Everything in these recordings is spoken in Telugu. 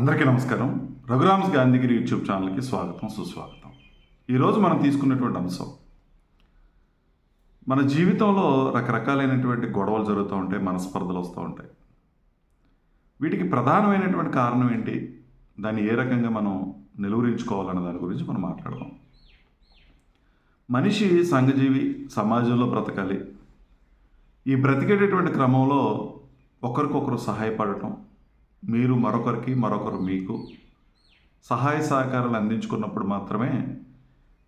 అందరికీ నమస్కారం. రఘురామ్స్ గాంధీగిరి యూట్యూబ్ ఛానల్కి స్వాగతం సుస్వాగతం. ఈరోజు మనం తీసుకున్నటువంటి అంశం మన జీవితంలో రకరకాలైనటువంటి గొడవలు జరుగుతూ ఉంటాయి మనస్పర్ధలు వస్తూ ఉంటాయి. వీటికి ప్రధానమైనటువంటి కారణం ఏంటి? దాన్ని ఏ రకంగా మనం నిలువరించుకోవాలన్న దాని గురించి మనం మాట్లాడదాం. మనిషి సంఘజీవి సమాజంలో బ్రతకాలి. ఈ బ్రతికేటటువంటి క్రమంలో ఒకరికొకరు సహాయపడటం మీరు మరొకరికి మరొకరు మీకు సహాయ సహకారాలు అందించుకున్నప్పుడు మాత్రమే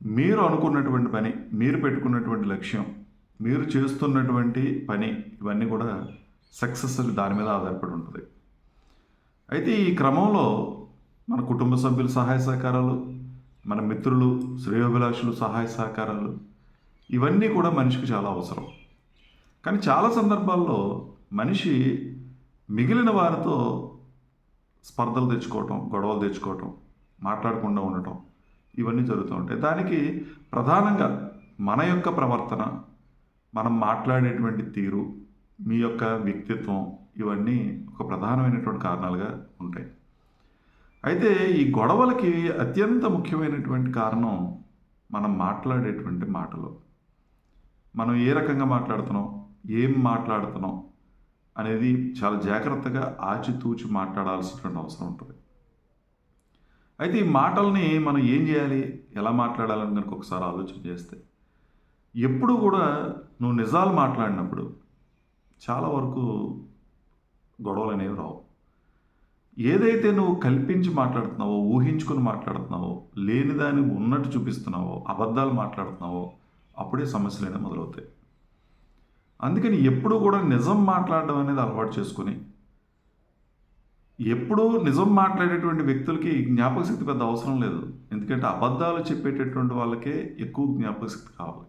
మీరు అనుకున్నటువంటి పని మీరు పెట్టుకున్నటువంటి లక్ష్యం మీరు చేస్తున్నటువంటి పని ఇవన్నీ కూడా సక్సెస్ దాని మీద ఆధారపడి ఉంటుంది. అయితే ఈ క్రమంలో మన కుటుంబ సభ్యుల సహాయ సహకారాలు మన మిత్రులు శ్రేయోభిలాషులు సహాయ సహకారాలు ఇవన్నీ కూడా మనిషికి చాలా అవసరం. కానీ చాలా సందర్భాల్లో మనిషి మిగిలిన వారితో స్పర్ధలు తెచ్చుకోవటం గొడవలు తెచ్చుకోవటం మాట్లాడకుండా ఉండటం ఇవన్నీ జరుగుతూ ఉంటాయి. దానికి ప్రధానంగా మన యొక్క ప్రవర్తన మనం మాట్లాడేటువంటి తీరు మీ యొక్క వ్యక్తిత్వం ఇవన్నీ ఒక ప్రధానమైనటువంటి కారణాలుగా ఉంటాయి. అయితే ఈ గొడవలకి అత్యంత ముఖ్యమైనటువంటి కారణం మనం మాట్లాడేటువంటి మాటలు. మనం ఏ రకంగా మాట్లాడుతున్నాం ఏం మాట్లాడుతున్నాం అనేది చాలా జాగ్రత్తగా ఆచితూచి మాట్లాడాల్సినటువంటి అవసరం ఉంటుంది. అయితే ఈ మాటల్ని మనం ఏం చేయాలి? ఎలా మాట్లాడాలని కనుక ఒకసారి ఆలోచన చేస్తే ఎప్పుడు కూడా నువ్వు నిజాలు మాట్లాడినప్పుడు చాలా వరకు గొడవలు అనేవి రావు. ఏదైతే నువ్వు కల్పించి మాట్లాడుతున్నావో ఊహించుకొని మాట్లాడుతున్నావో లేని దాన్ని ఉన్నట్టు చూపిస్తున్నావో అబద్ధాలు మాట్లాడుతున్నావో అప్పుడే సమస్యలు అనేవి మొదలవుతాయి. అందుకని ఎప్పుడు కూడా నిజం మాట్లాడడం అనేది అలవాటు చేసుకుని ఎప్పుడూ నిజం మాట్లాడేటువంటి వ్యక్తులకి జ్ఞాపక శక్తి పెద్ద అవసరం లేదు. ఎందుకంటే అబద్ధాలు చెప్పేటటువంటి వాళ్ళకే ఎక్కువ జ్ఞాపక శక్తి కావాలి.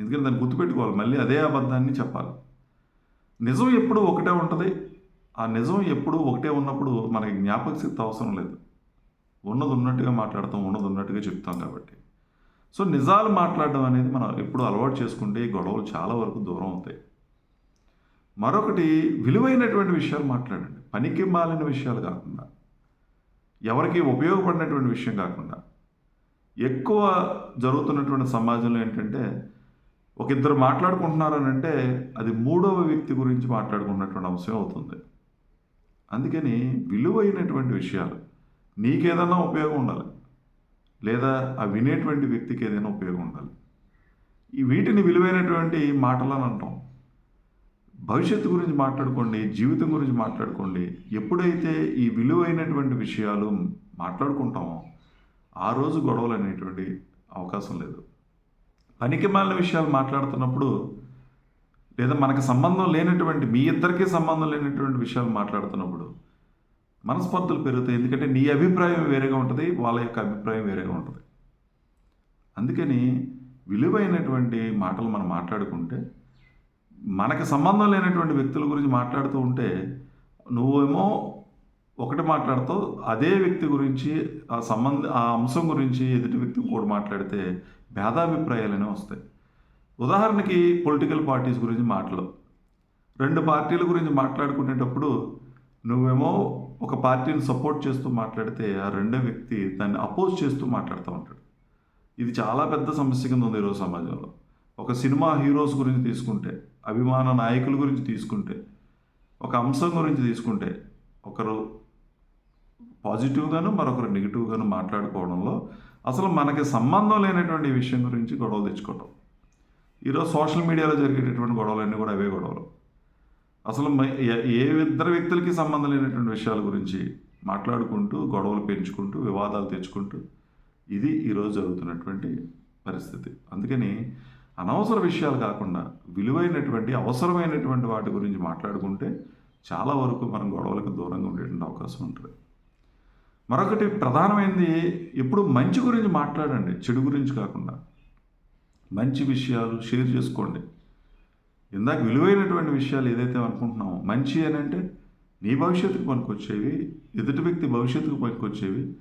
ఎందుకంటే దాన్ని గుర్తుపెట్టుకోవాలి. మళ్ళీ అదే అబద్ధాన్ని చెప్పాలి. నిజం ఎప్పుడు ఒకటే ఉంటుంది. ఆ నిజం ఎప్పుడు ఒకటే ఉన్నప్పుడు మనకి జ్ఞాపక శక్తి అవసరం లేదు. ఉన్నది ఉన్నట్టుగా మాట్లాడతాం ఉన్నది ఉన్నట్టుగా చెప్తాం కాబట్టి. సో నిజాలు మాట్లాడడం అనేది మనం ఎప్పుడు అలవాటు చేసుకుంటే గొడవలు చాలా వరకు దూరం అవుతాయి. మరొకటి విలువైనటువంటి విషయాలు మాట్లాడండి. పనికి మాలిన విషయాలు కాకుండా ఎవరికి ఉపయోగపడినటువంటి విషయం కాకుండా. ఎక్కువ జరుగుతున్నటువంటి సమాజంలో ఏంటంటే ఒక ఇద్దరు మాట్లాడుకుంటున్నారని అంటే అది మూడవ వ్యక్తి గురించి మాట్లాడుకున్నటువంటి అంశం అవుతుంది. అందుకని విలువైనటువంటి విషయాలు నీకేదన్నా ఉపయోగం ఉండాలి. లేదా ఆ వినేటువంటి వ్యక్తికి ఏదైనా ఉపయోగం ఉండాలి. ఈ వీటిని విలువైనటువంటి మాటలని అంటాం. భవిష్యత్తు గురించి మాట్లాడుకోండి జీవితం గురించి మాట్లాడుకోండి. ఎప్పుడైతే ఈ విలువైనటువంటి విషయాలు మాట్లాడుకుంటామో ఆ రోజు గొడవలు అనేటువంటి అవకాశం లేదు. పనికి మాలిన విషయాలు మాట్లాడుతున్నప్పుడు లేదా మనకు సంబంధం లేనటువంటి మీ ఇద్దరికీ సంబంధం లేనటువంటి విషయాలు మాట్లాడుతున్నప్పుడు మనస్పర్ధలు పెరుగుతాయి. ఎందుకంటే నీ అభిప్రాయం వేరేగా ఉంటుంది వాళ్ళ యొక్క అభిప్రాయం వేరేగా ఉంటుంది. అందుకని విలువైనటువంటి మాటలు మనం మాట్లాడుకుంటే మనకు సంబంధం లేనటువంటి వ్యక్తుల గురించి మాట్లాడుతూ ఉంటే నువ్వేమో ఒకటి మాట్లాడుతావు అదే వ్యక్తి గురించి ఆ సంబంధ ఆ అంశం గురించి ఎదుటి వ్యక్తి కూడా మాట్లాడితే భేదాభిప్రాయాలనే వస్తాయి. ఉదాహరణకి పొలిటికల్ పార్టీస్ గురించి మాటలు. రెండు పార్టీల గురించి మాట్లాడుకునేటప్పుడు నువ్వేమో ఒక పార్టీని సపోర్ట్ చేస్తూ మాట్లాడితే ఆ రెండో వ్యక్తి దాన్ని అపోజ్ చేస్తూ మాట్లాడుతూ ఉంటాడు. ఇది చాలా పెద్ద సమస్య కింద ఉంది ఈరోజు సమాజంలో. ఒక సినిమా హీరోస్ గురించి తీసుకుంటే అభిమాన నాయకుల గురించి తీసుకుంటే ఒక అంశం గురించి తీసుకుంటే ఒకరు పాజిటివ్గాను మరొకరు నెగిటివ్గాను మాట్లాడుకోవడంలో అసలు మనకి సంబంధం లేనటువంటి విషయం గురించి గొడవలు తెచ్చుకోవడం ఈరోజు సోషల్ మీడియాలో జరిగేటటువంటి గొడవలన్నీ కూడా అవే గొడవలు. అసలు ఏ- ఏ ఇద్దరు వ్యక్తులకి సంబంధం లేనటువంటి విషయాల గురించి మాట్లాడుకుంటూ గొడవలు పెంచుకుంటూ వివాదాలు తెచ్చుకుంటూ ఇది ఈరోజు జరుగుతున్నటువంటి పరిస్థితి. అందుకని అనవసర విషయాలు కాకుండా విలువైనటువంటి అవసరమైనటువంటి వాటి గురించి మాట్లాడుకుంటే చాలా వరకు మనం గొడవలకు దూరంగా ఉండేటువంటి అవకాశం ఉంటుంది. మరొకటి ప్రధానమైనది ఎప్పుడు మంచి గురించి మాట్లాడండి చెడు గురించి కాకుండా. మంచి విషయాలు షేర్ చేసుకోండి. ఇందాక విలువైనటువంటి విషయాలు ఏదైతే అనుకుంటున్నామో మంచి అని అంటే నీ భవిష్యత్తుకు పనికొచ్చేవి ఎదుటి వ్యక్తి భవిష్యత్తుకు పనికొచ్చేవి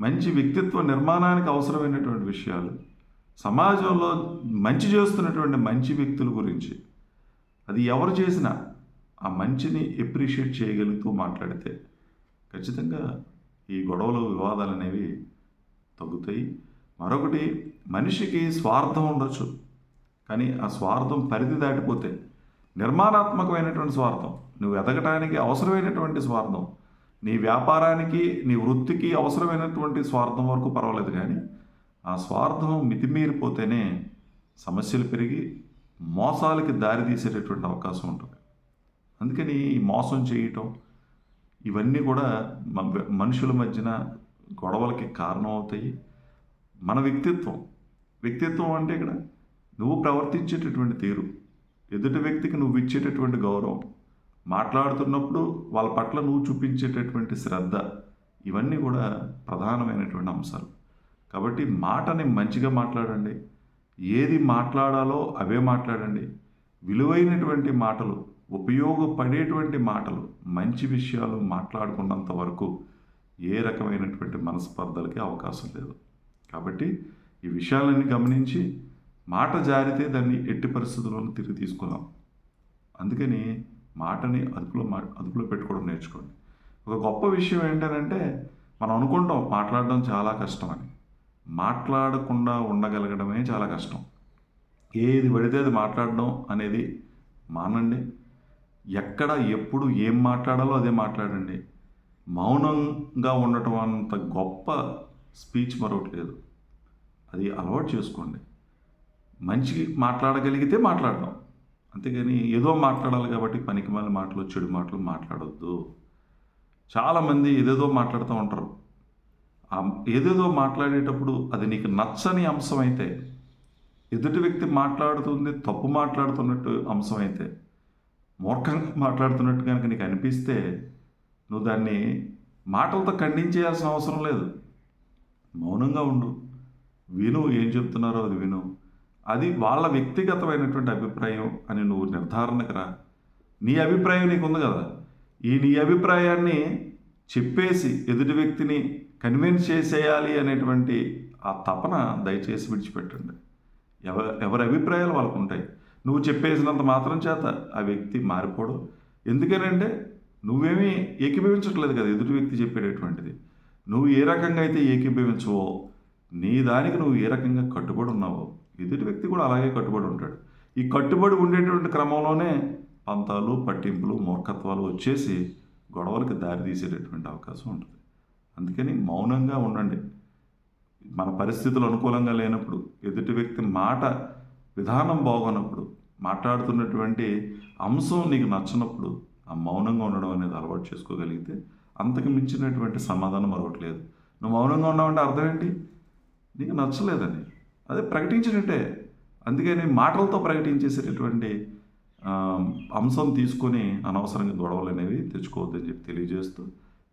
మంచి వ్యక్తిత్వ నిర్మాణానికి అవసరమైనటువంటి విషయాలు సమాజంలో మంచి చేస్తున్నటువంటి మంచి వ్యక్తుల గురించి. అది ఎవరు చేసినా ఆ మంచిని ఎప్రిషియేట్ చేయగలుగుతూ మాట్లాడితే ఖచ్చితంగా ఈ గొడవలు వివాదాలు అనేవి తగ్గుతాయి. మరొకటి మనిషికి స్వార్థం ఉండొచ్చు. కానీ ఆ స్వార్థం పరిధి దాటిపోతే నిర్మాణాత్మకమైనటువంటి స్వార్థం నువ్వు ఎదగటానికి అవసరమైనటువంటి స్వార్థం నీ వ్యాపారానికి నీ వృత్తికి అవసరమైనటువంటి స్వార్థం వరకు పర్వాలేదు కానీ ఆ స్వార్థం మితిమీరిపోతేనే సమస్యలు పెరిగి మోసాలకి దారి తీసేటటువంటి అవకాశం ఉంటుంది. అందుకని ఈ మోసం చేయటం ఇవన్నీ కూడా మ- మనుషుల మధ్యన గొడవలకి కారణం అవుతాయి మన వ్యక్తిత్వం వ్యక్తిత్వం అంటే ఇక్కడ నువ్వు ప్రవర్తించేటటువంటి తీరు. ఎదుటి వ్యక్తికి నువ్వు ఇచ్చేటటువంటి గౌరవం. మాట్లాడుతున్నప్పుడు వాళ్ళ పట్ల నువ్వు చూపించేటటువంటి శ్రద్ధ. ఇవన్నీ కూడా ప్రధానమైనటువంటి అంశాలు. కాబట్టి మాటని మంచిగా మాట్లాడండి. ఏది మాట్లాడాలో అవే మాట్లాడండి. విలువైనటువంటి మాటలు ఉపయోగపడేటువంటి మాటలు మంచి విషయాలు మాట్లాడుకున్నంత వరకు ఏ రకమైనటువంటి మనస్పర్ధలకి అవకాశం లేదు. కాబట్టి ఈ విషయాలన్నీ గమనించి మాట జారితే దాన్ని ఎట్టి పరిస్థితుల్లోనూ తిరిగి తీసుకున్నాం అందుకని మాటని అదుపులో మా అదుపులో పెట్టుకోవడం నేర్చుకోండి. ఒక గొప్ప విషయం ఏంటంటే మనం అనుకుంటాం మాట్లాడడం చాలా కష్టం అని మాట్లాడకుండా ఉండగలగడమే చాలా కష్టం. ఏది పడితే అది మాట్లాడడం అనేది మానండి. ఎక్కడ ఎప్పుడు ఏం మాట్లాడాలో అదే మాట్లాడండి. మౌనంగా ఉండటం అంత గొప్ప స్పీచ్ మరొకటి లేదు. అది అలవాటు చేసుకోండి. మంచి మాట్లాడగలిగితే మాట్లాడడం. అంతేగాని ఏదో మాట్లాడాలి కాబట్టి పనికి మాలిన మాటలు చెడు మాటలు మాట్లాడొద్దు. చాలామంది ఏదేదో మాట్లాడుతూ ఉంటారు. ఏదేదో మాట్లాడేటప్పుడు అది నీకు నచ్చని అంశం అయితే ఎదుటి వ్యక్తి మాట్లాడుతుంది తప్పు మాట్లాడుతున్నట్టు అంశం అయితే మూర్ఖంగా మాట్లాడుతున్నట్టు కనుక నీకు అనిపిస్తే నువ్వు దాన్ని మాటలతో ఖండించేయాల్సిన అవసరం లేదు. మౌనంగా ఉండు. విను ఏం చెప్తున్నారో అది విను. అది వాళ్ళ వ్యక్తిగతమైనటువంటి అభిప్రాయం అని నువ్వు నిర్ధారణకు రా నీ అభిప్రాయం నీకు ఉంది కదా. ఈ నీ అభిప్రాయాన్ని చెప్పేసి ఎదుటి వ్యక్తిని కన్విన్స్ చేసేయాలి అనేటువంటి ఆ తపన దయచేసి విడిచిపెట్టండి. ఎవ ఎవరి అభిప్రాయాలు వాళ్ళకు ఉంటాయి నువ్వు చెప్పేసినంత మాత్రం చేత ఆ వ్యక్తి మారిపోడు. ఎందుకనంటే నువ్వేమీ ఏకీభవించట్లేదు కదా ఎదుటి వ్యక్తి చెప్పేటటువంటిది. నువ్వు ఏ రకంగా అయితే ఏకీభవించవో నీ దానికి నువ్వు ఏ రకంగా కట్టుబడి ఉన్నావో ఎదుటి వ్యక్తి కూడా అలాగే కట్టుబడి ఉంటాడు. ఈ కట్టుబడి ఉండేటువంటి క్రమంలోనే పంతాలు పట్టింపులు మూర్ఖత్వాలు వచ్చేసి గొడవలకు దారి తీసేటటువంటి అవకాశం ఉంటుంది. అందుకని మౌనంగా ఉండండి. మన పరిస్థితులు అనుకూలంగా లేనప్పుడు ఎదుటి వ్యక్తి మాట విధానం బాగోనప్పుడు మాట్లాడుతున్నటువంటి అంశం నీకు నచ్చినప్పుడు ఆ మౌనంగా ఉండడం అనేది అలవాటు చేసుకోగలిగితే అంతకు మించినటువంటి సమాధానం మరొకటి లేదు. నువ్వు మౌనంగా ఉన్నావంటే అర్థం ఏంటి? నీకు నచ్చలేదని. అదే ప్రకటించినట్టే. అందుకని మాటలతో ప్రకటించేసేటటువంటి అంశం తీసుకొని అనవసరంగా గొడవలు అనేవి తెచ్చుకోవద్దని చెప్పి తెలియజేస్తూ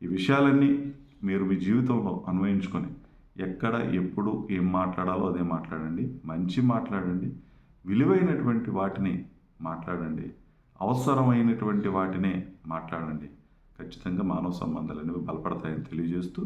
ఈ విషయాలన్నీ మీరు మీ జీవితంలో అన్వయించుకొని ఎక్కడ ఎప్పుడు ఏం మాట్లాడాలో అదే మాట్లాడండి. మంచి మాట్లాడండి. విలువైనటువంటి వాటిని మాట్లాడండి. అవసరమైనటువంటి వాటినే మాట్లాడండి. ఖచ్చితంగా మానవ సంబంధాలు అనేవి బలపడతాయని తెలియజేస్తూ